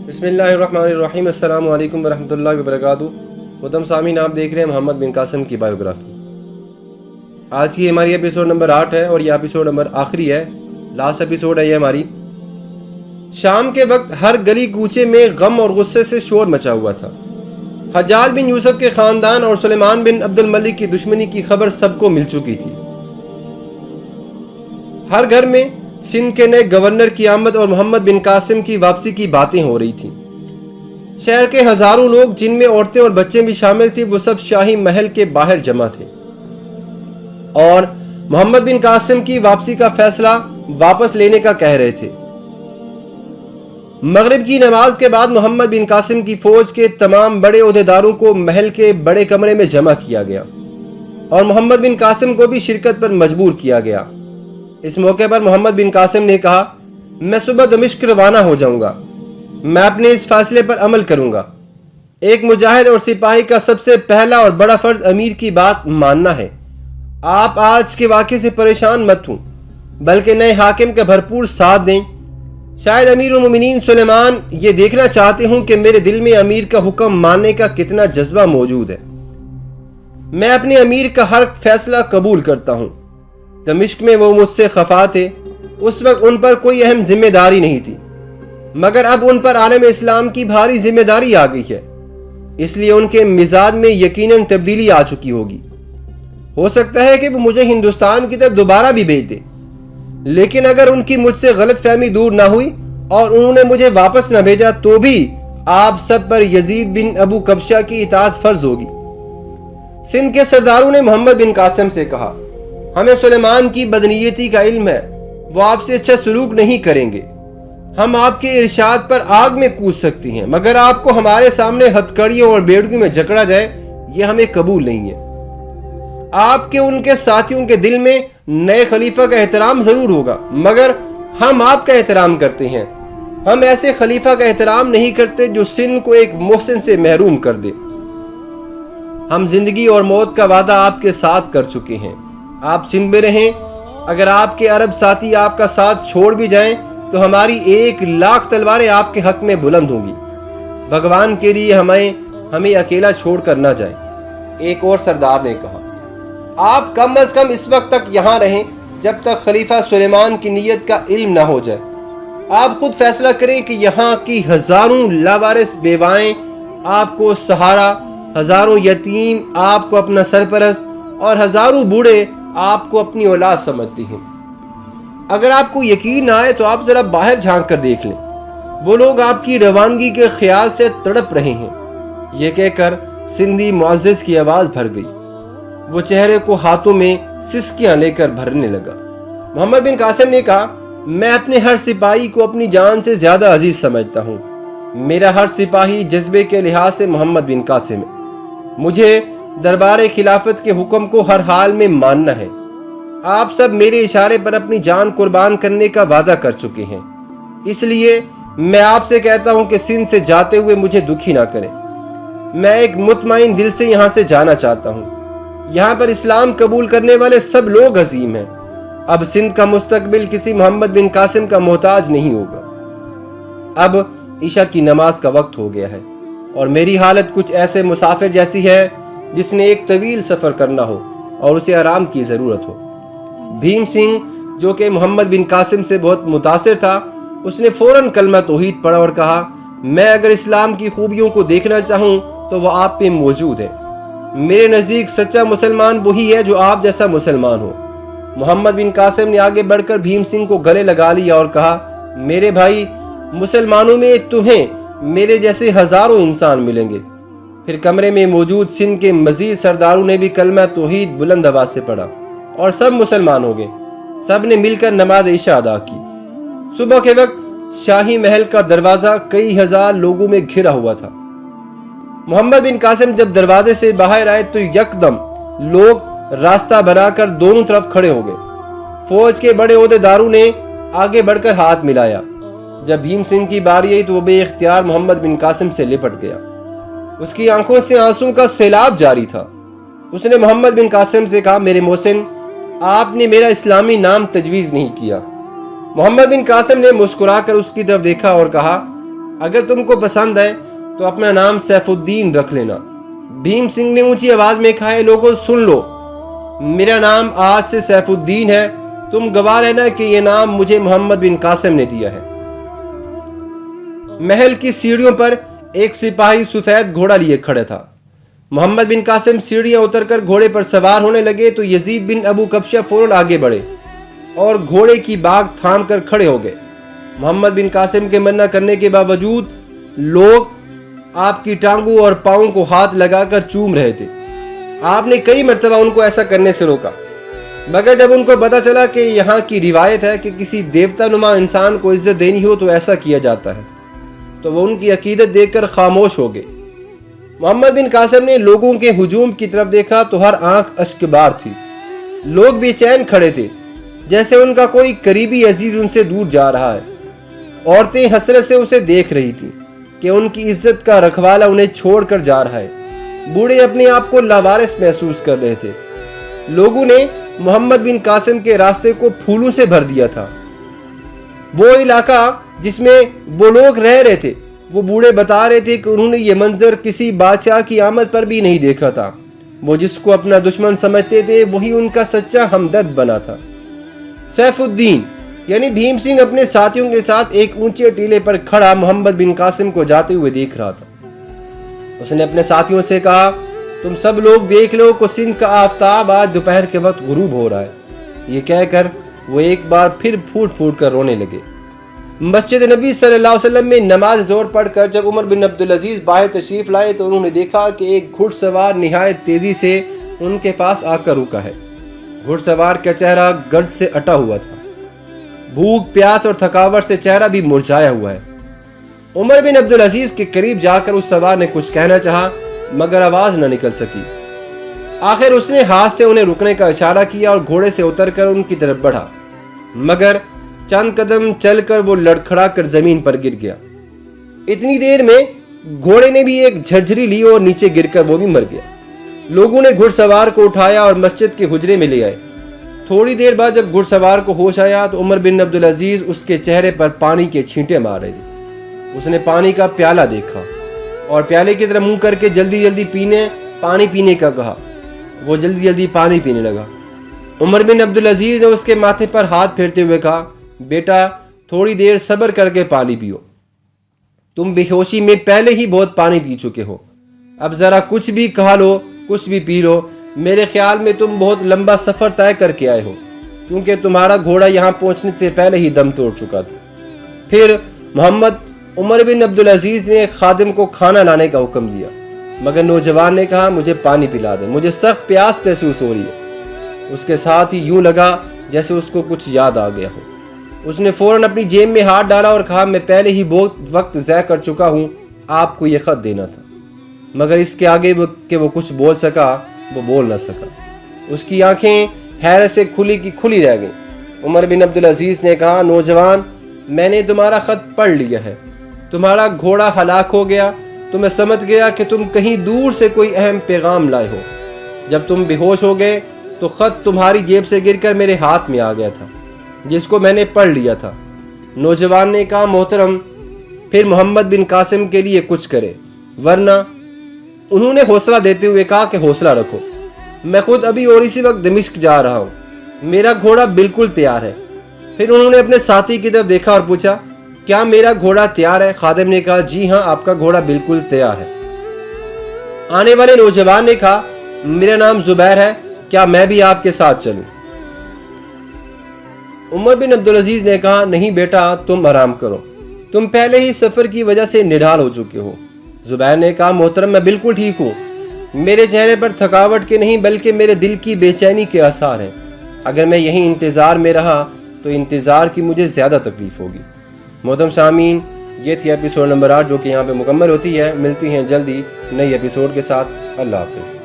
बसमीम अल्लाम वरहमल वबरक सामीन, आप देख रहे हैं मोहम्मद बिन कासम की बायोग्राफी। आज की हमारी एपिसोड नंबर आठ है और यह एपिसोड नंबर आखिरी है। लास्ट एपिसोड है ये हमारी। शाम के वक्त हर गली कूचे में गम और गुस्से से शोर मचा हुआ था। हजाज बिन यूसुफ के ख़ानदान और सलेमान बिन अब्दुल मलिक की दुश्मनी की खबर सबको मिल चुकी थी। हर घर में सिंध के नए गवर्नर की आमद और मोहम्मद बिन कासिम की वापसी की बातें हो रही थीं। शहर के हज़ारों लोग, जिनमें औरतें और बच्चे भी शामिल थे, वो सब शाही महल के बाहर जमा थे। और मोहम्मद बिन कासिम की वापसी का फैसला वापस लेने का कह रहे थे। मगरिब की नमाज़ के बाद मोहम्मद बिन कासिम की फौज के तमाम बड़े अहदेदारों को महल के बड़े कमरे में जमा किया गया। और मोहम्मद बिन कासिम को भी शिरकत पर मजबूर किया गया। इस मौके पर मोहम्मद बिन कासिम ने कहा, मैं सुबह दमिश्क रवाना हो जाऊँगा। मैं अपने इस फैसले पर अमल करूँगा। एक मुजाहिद और सिपाही का सबसे पहला और बड़ा फ़र्ज़ अमीर की बात मानना है। आप आज के वाक्य से परेशान मत हूँ, बल्कि नए हाकिम का भरपूर साथ दें। शायद अमीर उमिन सुलेमान ये देखना चाहते हूँ कि मेरे दिल में अमीर का हुक्म मानने का कितना जज्बा मौजूद है। मैं अपने अमीर का हर फैसला कबूल करता हूँ। दमिश्क में वो मुझसे खफा थे। उस वक्त उन पर कोई अहम ज़िम्मेदारी नहीं थी। मगर अब उन पर आलम इस्लाम की भारी ज़िम्मेदारी आ गई है। इसलिए उनके मिजाज में यकीनन तब्दीली आ चुकी होगी। हो सकता है कि वो मुझे हिंदुस्तान की तरफ़ दोबारा भी भेज दे। लेकिन अगर उनकी मुझसे गलत फहमी दूर ना हुई और उन्होंने मुझे वापस न भेजा तो भी आप सब पर यजीद बिन अबू कब्शा की इतात फ़र्ज़ होगी। सिंध के सरदारों ने मोहम्मद बिन कासिम से कहा हमें सुलेमान की बदनीयती का इल्म है। वो आपसे अच्छा सलूक नहीं करेंगे। हम आपके इरशाद पर आग में कूद सकती हैं, मगर आपको हमारे सामने हथकड़ियों और बेड़गी में जकड़ा जाए, ये हमें कबूल नहीं है। आपके उनके साथियों के दिल में नए खलीफा का एहतराम ज़रूर होगा, मगर हम आपका एहतराम करते हैं। हम ऐसे खलीफा का एहतराम नहीं करते जो सिंध को एक मोहसिन से महरूम कर दे। हम ज़िंदगी और मौत का वादा आपके साथ कर चुके हैं। आप सिंध में रहें। अगर आपके अरब साथी आपका साथ छोड़ भी जाएँ तो हमारी एक लाख तलवारें आपके हक में बुलंद होंगी। भगवान के लिए हमें हमें अकेला छोड़ कर ना जाए। एक और सरदार ने कहा, आप कम अज कम इस वक्त तक यहाँ रहें, जब तक खलीफा सुलेमान की नीयत का इल्म ना हो जाए। आप खुद फैसला करें कि यहाँ की हज़ारों लावारिस बेवाएँ आपको सहारा, हज़ारों यतीम आपको अपना सरपरस्त और हज़ारों बूढ़े आपको अपनी औलाद समझती हैं। अगर आपको यकीन आए तो आप ज़रा बाहर झाँक कर देख लें। वो लोग आपकी रवानगी के ख्याल से तड़प रहे हैं। ये कहकर सिंधी मुआज़ की आवाज़ भर गई। वो चेहरे को हाथों में सिस्कियाँ लेकर भरने लगा। मोहम्मद बिन कासिम ने कहा, मैं अपने हर सिपाही को अपनी जान से ज़्यादा अज़ीज़ समझता हूँ। मेरा हर सिपाही जज्बे के लिहाज से मोहम्मद बिन कासिम है। मुझे दरबार खिलाफत के हुक्म को हर हाल में मानना है। आप सब मेरे इशारे पर अपनी जान कुर्बान करने का वादा कर चुके हैं। इसलिए मैं आपसे कहता हूँ कि सिंध से जाते हुए मुझे दुखी ना करें। मैं एक मुतमाइन दिल से यहाँ से जाना चाहता हूँ। यहाँ पर इस्लाम कबूल करने वाले सब लोग अजीम हैं। अब सिंध का मुस्तकबिल किसी मोहम्मद बिन कासिम का मोहताज नहीं होगा। अब ईशा की नमाज़ का वक्त हो गया है और मेरी हालत कुछ ऐसे मुसाफिर जैसी है जिसने एक तवील सफ़र करना हो और उसे आराम की ज़रूरत हो। भीम सिंह, जो कि मोहम्मद बिन कासिम से बहुत मुतासर था, उसने फ़ौरन कलमा तोहीद पढ़ा और कहा, मैं अगर इस्लाम की खूबियों को देखना चाहूँ तो वह आप पे मौजूद है। मेरे नज़दीक सच्चा मुसलमान वही है जो आप जैसा मुसलमान हो। मोहम्मद बिन कासिम ने आगे बढ़कर भीम सिंह को गले लगा लिया और कहा, मेरे भाई, मुसलमानों में तुम्हें मेरे जैसे हज़ारों इंसान मिलेंगे। फिर कमरे में मौजूद सिंध के मजीद सरदारों ने भी कलमा तोहीद बुलंद आवाज़ से पढ़ा और सब मुसलमान हो गए। सबने मिलकर नमाज़ ईशा अदा की। सुबह के वक्त शाही महल का दरवाज़ा कई हज़ार लोगों में घिरा हुआ था। मोहम्मद बिन कासिम जब दरवाजे से बाहर आए तो यकदम लोग रास्ता बनाकर दोनों तरफ़ खड़े हो गए। फौज के बड़े अहदेदारों ने आगे बढ़कर हाथ मिलाया। जब भीम सिंह की बारी आई तो वह बेख्तियार मोहम्मद बिन कासिम से लिपट गया। उसकी आँखों से आँसू का सैलाब जारी था। उसने मोहम्मद बिन कासिम से कहा मेरे मोहसिन आपने मेरा इस्लामी नाम तजवीज़ नहीं किया। मोहम्मद बिन कासिम ने मुस्कुराकर उसकी तरफ़ देखा और कहा अगर तुमको पसंद है तो अपना नाम सैफुद्दीन रख लेना। भीम सिंह ने ऊँची आवाज़ में कहा "है, लोगों सुन लो। मेरा नाम आज से सैफुद्दीन है। तुम गवाह रहना कि यह नाम मुझे मोहम्मद बिन कासिम ने दिया है। महल की सीढ़ियों पर एक सिपाही सफ़ेद घोड़ा लिए खड़ा था। मोहम्मद बिन कासिम सीढ़ियाँ उतरकर घोड़े पर सवार होने लगे तो यजीद बिन अबू कब्शा फ़ौरन आगे बढ़े और घोड़े की बाग थाम कर खड़े हो गए। मोहम्मद बिन कासिम के मन्ना करने के बावजूद लोग आपकी टांगों और पाँव को हाथ लगाकर चूम रहे थे। आपने कई मरतबा उनको ऐसा करने से रोका, मगर जब उनको पता चला कि यहाँ की रिवायत है कि किसी देवता नुमा इंसान को इज़्ज़त देनी हो तो ऐसा किया जाता है। तो वो उनकी अकीदत देखकर खामोश हो गए। मोहम्मद बिन कासिम ने लोगों के हुजूम की तरफ़ देखा तो हर आँख अश्कबार थी। लोग बेचैन खड़े थे, जैसे उनका कोई करीबी अज़ीज़ उनसे दूर जा रहा है। औरतें हसरत से उसे देख रही थी कि उनकी इज़्ज़त का रखवाला उन्हें छोड़कर जा रहा है। बूढ़े अपने आप को लावारिस महसूस कर रहे थे। लोगों ने मोहम्मद बिन कासिम के रास्ते को फूलों से भर दिया था। वो इलाका जिसमें वो लोग रह रहे थे। वो बूढ़े बता रहे थे कि उन्होंने ये मंजर किसी बादशाह की आमद पर भी नहीं देखा था। वो जिसको अपना दुश्मन समझते थे, वही उनका सच्चा हमदर्द बना था। सैफुद्दीन, यानी भीम सिंह अपने साथियों के साथ एक ऊँचे टीले पर खड़ा मोहम्मद बिन कासिम को जाते हुए देख रहा था। उसने अपने साथियों से कहा, तुम सब लोग देख लो को सिंध का आफ्ताब आज दोपहर के वक्त गुरूब हो रहा है। ये कहकर वो एक बार फिर फूट फूट कर रोने लगे। मस्जिद नबी सल्लल्लाहु अलैहि वसल्लम में नमाज़ ज़ोर पढ़कर जब उमर बिन अब्दुल अज़ीज़ बाहर तशरीफ़ लाए तो उन्होंने देखा कि एक घुड़सवार नहायत तेज़ी से उनके पास आकर रुका है। घुड़सवार का चेहरा गर्द से अटा हुआ था। भूख, प्यास और थकावट से चेहरा भी मुरझाया हुआ है। उमर बिन अब्दुल अज़ीज़ के करीब जाकर उस सवार ने कुछ कहना चाहा, मगर आवाज़ न निकल सकी। आखिर उसने हाथ से उन्हें रुकने का इशारा किया और घोड़े से उतरकर उनकी तरफ़ बढ़ा। मगर चंद कदम चलकर वो लड़खड़ा कर ज़मीन पर गिर गया। इतनी देर में घोड़े ने भी एक झरझरी ली और नीचे गिरकर वो भी मर गया। लोगों ने घुड़सवार को उठाया और मस्जिद के हुजरे में ले आए। थोड़ी देर बाद जब घुड़सवार को होश आया तो उमर बिन अब्दुल अज़ीज़ उसके चेहरे पर पानी के छींटे मार रहे थे। उसने पानी का प्याला देखा और प्याले की तरह मुँह करके जल्दी जल्दी पीने, पानी पीने का कहा। वो जल्दी जल्दी पानी पीने लगा। उमर बिन अब्दुल अज़ीज़ ने उसके माथे पर हाथ फेरते हुए कहा बेटा, थोड़ी देर सब्र करके पानी पियो। तुम बेहोशी में पहले ही बहुत पानी पी चुके हो। अब ज़रा कुछ भी खा लो, कुछ भी पी लो। मेरे ख्याल में तुम बहुत लंबा सफ़र तय करके आए हो, क्योंकि तुम्हारा घोड़ा यहाँ पहुँचने से पहले ही दम तोड़ चुका था। फिर मोहम्मद उमर बिन अब्दुल अज़ीज़ ने एक खादिम को खाना लाने का हुक्म दिया। मगर नौजवान ने कहा, मुझे पानी पिला दे, मुझे सख्त प्यास महसूस हो रही है। उसके साथ ही यूँ लगा, जैसे उसको कुछ याद आ गया हो। उसने फ़ौरन अपनी जेब में हाथ डाला और कहा, मैं पहले ही बहुत वक्त ज़य कर चुका हूँ, आपको यह ख़त देना था। मगर इसके आगे वो कि वो कुछ बोल सका, वो बोल ना सका। उसकी आँखें हैरत से खुली की खुली रह गईं। उमर बिन अब्दुल अज़ीज़ ने कहा, नौजवान, मैंने तुम्हारा ख़त पढ़ लिया है। तुम्हारा घोड़ा हलाक हो गया। तो मैं समझ गया कि तुम कहीं दूर से कोई अहम पैगाम लाए हो। जब तुम बेहोश हो गए तो ख़त तुम्हारी जेब से गिरकर मेरे हाथ में आ गया था। जिसको मैंने पढ़ लिया था। नौजवान ने कहा, मोहतरम, फिर मोहम्मद बिन कासिम के लिए कुछ करे, वरना उन्होंने हौसला देते हुए कहा कि हौसला रखो। मैं खुद अभी और इसी वक्त दमिश्क जा रहा हूँ। मेरा घोड़ा बिल्कुल तैयार है। फिर उन्होंने अपने साथी की तरफ़ देखा और पूछा, क्या मेरा घोड़ा तैयार है? खादिम ने कहा, जी हाँ आपका घोड़ा बिल्कुल तैयार है। आने वाले नौजवान ने कहा, मेरा नाम जुबैर है, क्या मैं भी आपके साथ चलूँ? उमर बिन अब्दुल अज़ीज़ ने कहा, नहीं बेटा, तुम आराम करो। तुम पहले ही सफ़र की वजह से निढाल हो चुके हो। जुबैर ने कहा, मोहतरम, मैं बिल्कुल ठीक हूँ। मेरे चेहरे पर थकावट के नहीं, बल्कि मेरे दिल की बेचैनी के आसार हैं। अगर मैं यहीं इंतज़ार में रहा तो इंतज़ार की मुझे ज़्यादा तकलीफ़ होगी। मोहतम सामीन, ये थी एपिसोड नंबर आठ, जो कि यहाँ पे मुकम्मल होती है। मिलती हैं जल्दी नई एपिसोड के साथ। अल्लाह हाफिज़।